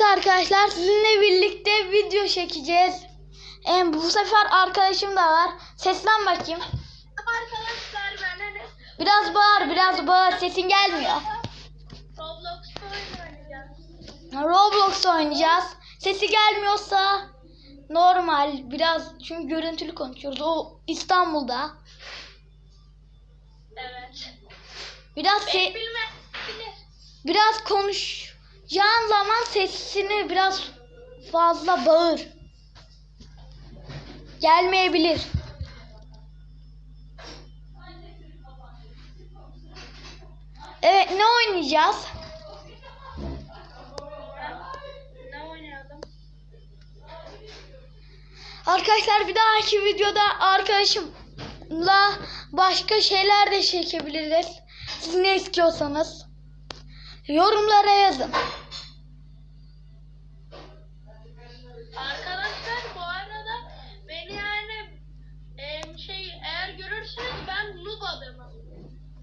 Evet arkadaşlar sizinle birlikte video çekeceğiz. Em, bu sefer arkadaşım da var. Seslen bakayım. Arkadaşlar ben Enes. Biraz bağır biraz bağır sesin gelmiyor. Roblox'ta oyun oynayacağız. Roblox oynayacağız. Sesi gelmiyorsa normal biraz çünkü görüntülü konuşuyoruz. O İstanbul'da. Evet. Biraz se- Ben bilmem. Konuşacağın zaman sesini biraz fazla bağır. Gelmeyebilir. Evet ne oynayacağız? Arkadaşlar bir dahaki videoda arkadaşımla başka şeyler de çekebiliriz. Siz ne istiyorsanız yorumlara yazın. Arkadaşlar bu arada beni yani em, şey eğer görürsünüz ben noob adamım.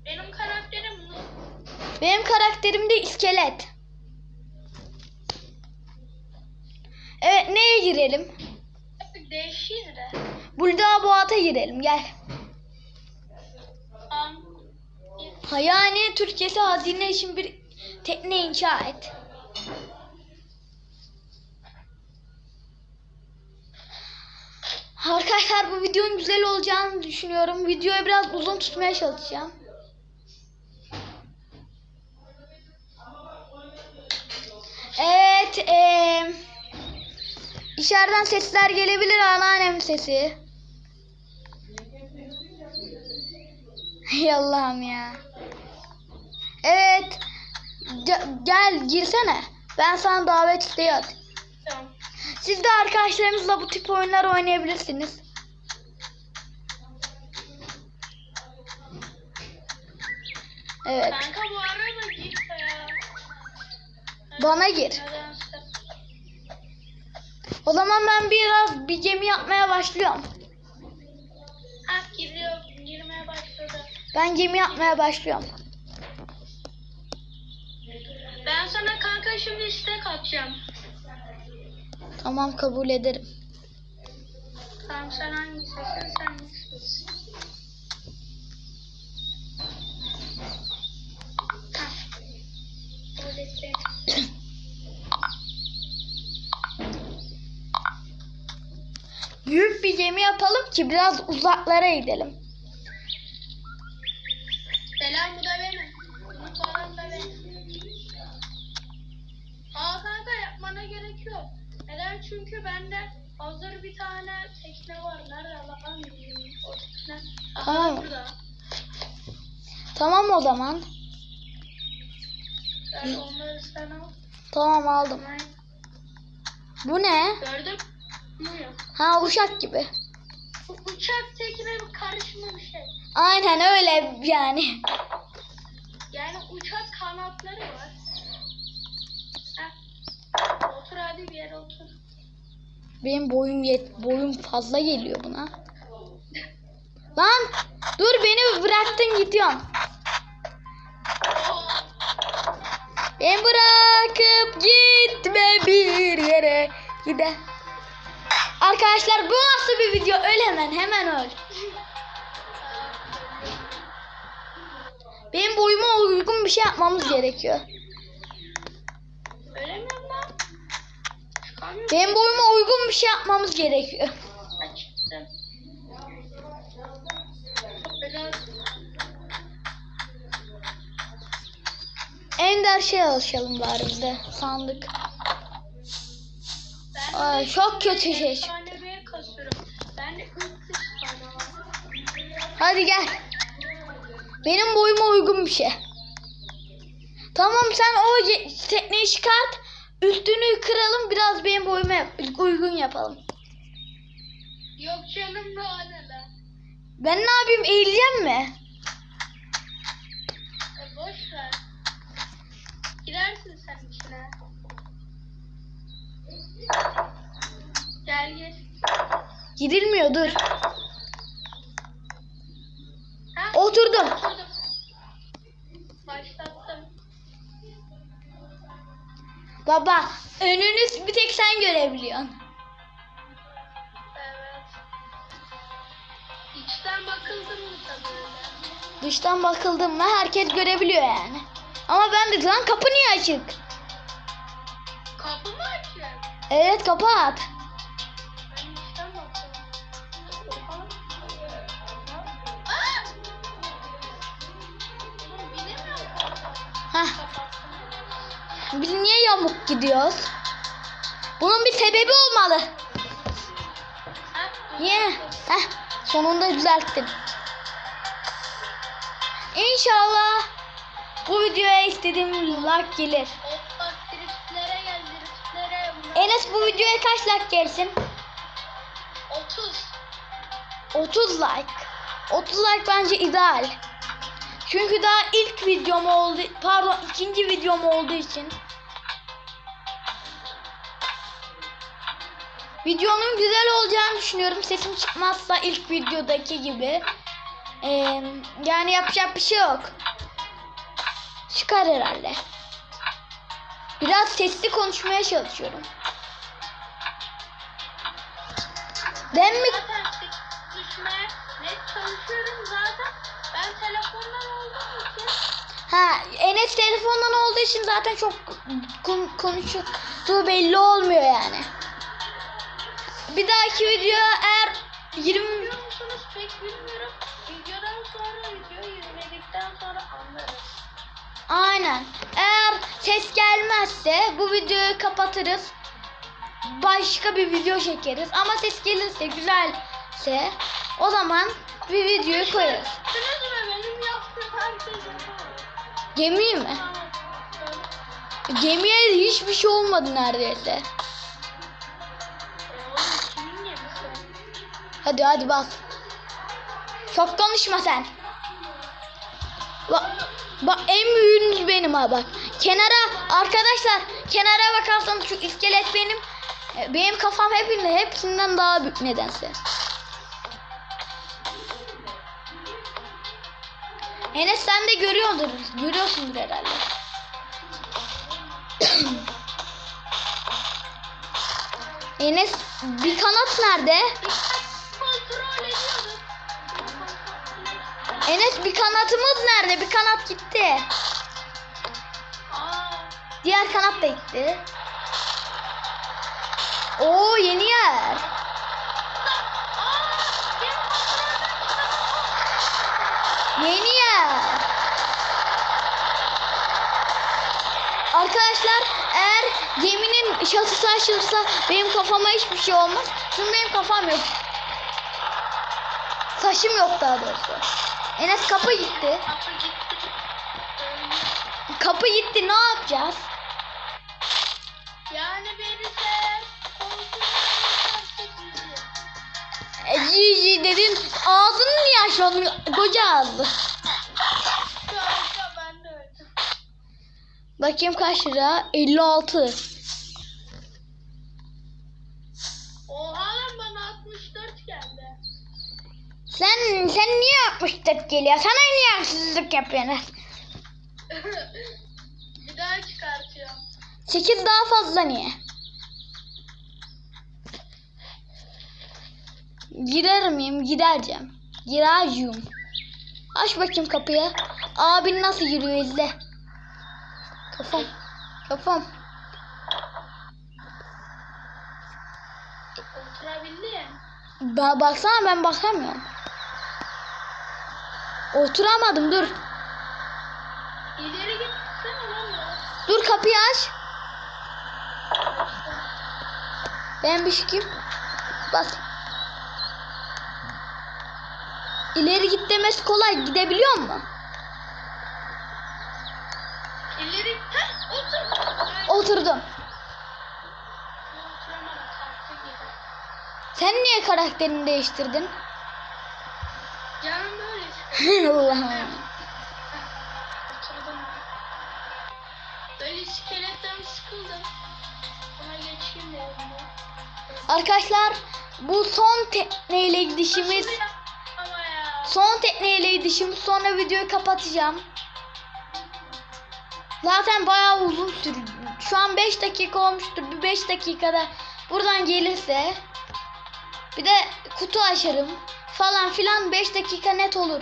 Benim karakterim noob. Benim karakterim de iskelet. Evet neye girelim? Değişir de. Bulda Boğat'a girelim gel. Am, Ha yani Türkçesi hazine için bir tekne inşa et. Arkadaşlar bu videonun güzel olacağını düşünüyorum. Videoyu biraz uzun tutmaya çalışacağım. Evet, eee içeriden sesler gelebilir anneannem sesi. Ey Allah'ım ya. Evet. Ge- gel girsene. Ben sana davet isteği atayım. Siz de arkadaşlarınızla bu tip oyunlar oynayabilirsiniz. Evet. Kanka bu arada ya. Bana gir. O zaman ben biraz bir gemi yapmaya başlıyorum. Ha giriyor, girmeye başladı. Ben gemi yapmaya başlıyorum. Ben sana kanka şimdi istek atacağım. Tamam kabul ederim. Tamam sen hangisisin sen ettim. Büyük bir gemi yapalım ki biraz uzaklara gidelim. Selam bu da benim. Olan da benim. Aa kanka yapmana gerek yok. Neden? Çünkü bende hazır bir tane tekne var. Nerede lan bilmiyorum. O tekne. Aha Tamam. burada. Tamam o zaman. Ben onları sen al. Tamam aldım. Tamam. Bu ne? Gördün mü? Ha uşak gibi. Bu uçak tekne bir karışma bir şey. Aynen öyle yani. Yani uçak kanatları var. Heh. Otur hadi bir yere otur. Benim boyum yet boyum fazla geliyor buna. Lan dur beni bıraktın gidiyorsun. Beni bırakıp gitme bir yere gide. Arkadaşlar bu nasıl bir video? Öl hemen hemen öl. Benim boyuma uygun bir şey yapmamız gerekiyor. Öyle mi. Benim boyuma uygun bir şey yapmamız gerekiyor. Açtım. Ender şey alışalım bari bize. Sandık. Ay, çok kötü şey. efsanevi kasıyorum. Ben de 300 tane var. Hadi gel. Benim boyuma uygun bir şey. Tamam sen o tekneyi çıkart. Üstünü kıralım biraz benim boyuma yap- uygun yapalım. Yok canım ne lan? Ben ne yapayım eğileceğim mi? E boş ver. Girersin sen içine. Gel gel. Girilmiyor dur. Sen görebiliyorsun. Evet. İçten bakıldı mı tabii. Dıştan bakıldım mı herkes görebiliyor yani. Ama ben de lan kapı niye açık? Kapı mı açık? Evet kapat. Hah biz niye yamuk gidiyoruz? Bunun bir sebebi olmalı. Niye? Heh sonunda düzelttim. İnşallah bu videoya istediğim like gelir. Enes bu videoya kaç like gelsin? 30. 30 like. 30 like bence ideal. Çünkü daha ilk videom oldu, pardon ikinci videom olduğu için. Videonun güzel olacağını düşünüyorum. Sesim çıkmazsa ilk videodaki gibi. Ee, yani yapacak bir şey yok. Çıkar herhalde. Biraz sesli konuşmaya çalışıyorum. Ben mi Zaten düşmeye net çalışıyorum zaten. Ben telefondan olduğum için Ha Enes telefondan olduğu için zaten çok kon- konuştuğu belli olmuyor yani. Bir dahaki video eğer 20 biliyor musunuz pek bilmiyorum. Videodan sonra videoyu izledikten sonra anlarız. aynen. Eğer ses gelmezse bu videoyu kapatırız. Başka bir video çekeriz. Ama ses gelirse güzelse o zaman bir videoyu koyarız. Mü benim yaptığım herkes yapamaz. Gemi mi? Gemiye hiçbir şey olmadı neredeyse. Hadi hadi bak. Çok konuşma sen. Bak, bak en büyüğünüz benim ha bak. Kenara arkadaşlar kenara bakarsanız şu iskelet benim. E, Benim kafam hepinde hepsinden daha büyük nedense. Enes sen de görüyordur. Görüyorsundur herhalde. Enes bir kanat nerede? Enes bir kanatımız nerede? Bir kanat gitti. Diğer kanat da gitti. Oo yeni yer. Yeni yer. Arkadaşlar eğer geminin çatısı açılırsa benim kafama hiçbir şey olmaz. Çünkü benim kafam yok. Saçım yok daha doğrusu. Enes kapı gitti. Kapı gitti. Ne yapacağız? Yani konuşursa E, Cici dedin ağzını niye açmadın koca ağzı. Bakayım kaç lira? 56. Oha lan bana 64 geldi. Sen sen niye 64 geliyor? Sana niye haksızlık yapıyorsun? Bir daha çıkartıyorum. 8 daha fazla niye? Girer miyim? Gidereceğim. Gireceğim. Aç bakayım kapıyı. Abin nasıl giriyor izle. Kafam. Kafam. Oturabildin. Ba baksana ben bakamıyorum. Oturamadım dur. İleri gitsene lan biraz. Dur kapıyı aç. Ben bir çıkayım. Bas. İleri git demesi kolay. Gidebiliyor mu? İleri. Heh otur. Oturdum. Sen niye karakterini değiştirdin? Canım. Allah'ım. Oturdum. Böyle iskeletten sıkıldım. Ona geçeyim dedim. Arkadaşlar bu son tekneyle gidişimiz. Son tekneyle gidişimiz. Sonra videoyu kapatacağım. Zaten bayağı uzun sürdü. şu an 5 dakika olmuştur. Bir 5 dakikada buradan gelirse bir de kutu açarım falan filan 5 dakika net olur.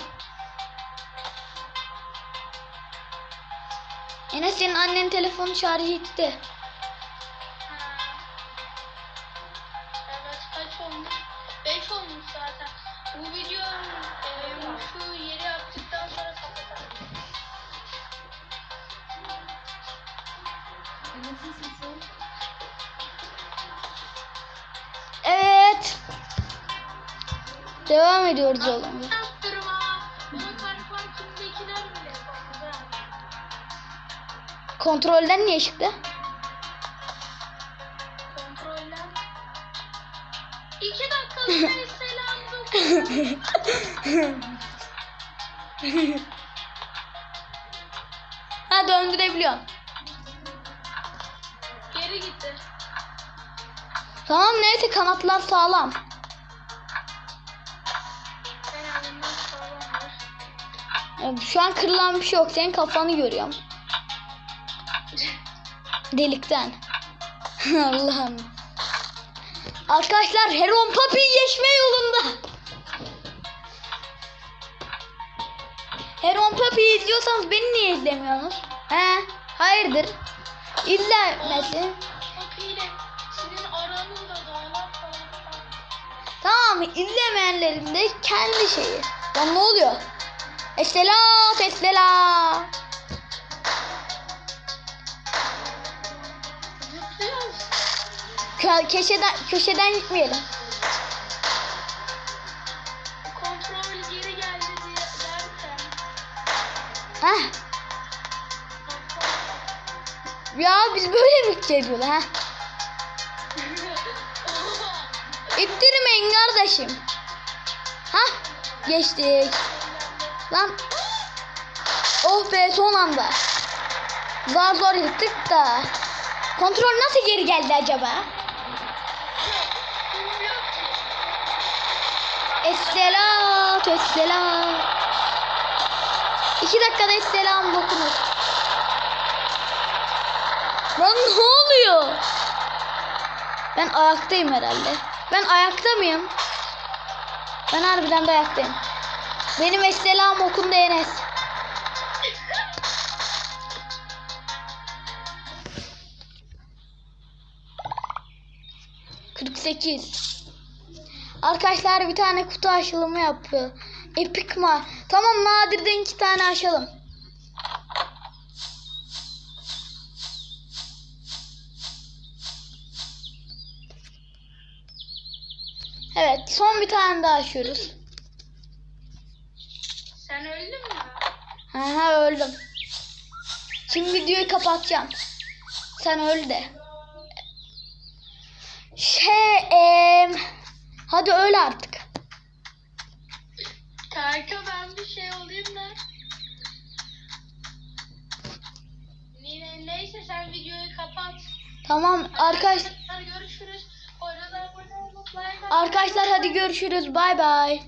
Enes senin annen telefonu şarj etti. Ha. Evet kaç olmuş? 5 olmuş zaten. Bu video e, şu yeri yaptıktan sonra kapatalım. Evet. Devam ediyoruz oğlum. Kontrolden niye çıktı? Kontroller. İki dakikalık bir selam ha döndürebiliyorum. Geri gitti. Tamam neyse kanatlar sağlam. Şu an kırılan bir şey yok. Senin kafanı görüyorum. Delikten. Allah'ım. Arkadaşlar Heron Papi geçme yolunda. Heron Papi izliyorsanız beni niye izlemiyorsunuz? He? Hayırdır? Falan var. Tamam izlemeyenlerin de kendi şeyi. Lan ne oluyor? Esselam esselam. Köşeden, köşeden gitmeyelim. Kontrol geri geldi diye derken. Heh. Ya biz böyle mi gideceğiz yola ha? İttirmeyin kardeşim. Ha? Geçtik. Lan. Oh be son anda. Zar zor yırttık da. Kontrol nasıl geri geldi acaba? Esselat esselam. İki dakikada esselam dokunur. Lan ne oluyor? Ben ayaktayım herhalde. Ben ayakta mıyım? Ben harbiden de ayaktayım. Benim esselam okundu Enes. Kırk sekiz. Arkadaşlar bir tane kutu açılımı yapıyor. Epic ma. Tamam nadirden iki tane açalım. Evet son bir tane daha açıyoruz. Sen öldün mü? Ha ha öldüm. Şimdi videoyu kapatacağım. Sen öl de. Şey em, hadi öl artık. Kanka ben bir şey olayım da. Ne- Neyse sen videoyu kapat. Tamam arkadaş Arkadaşlar görüşürüz. Arkadaşlar hadi görüşürüz. Bay bay.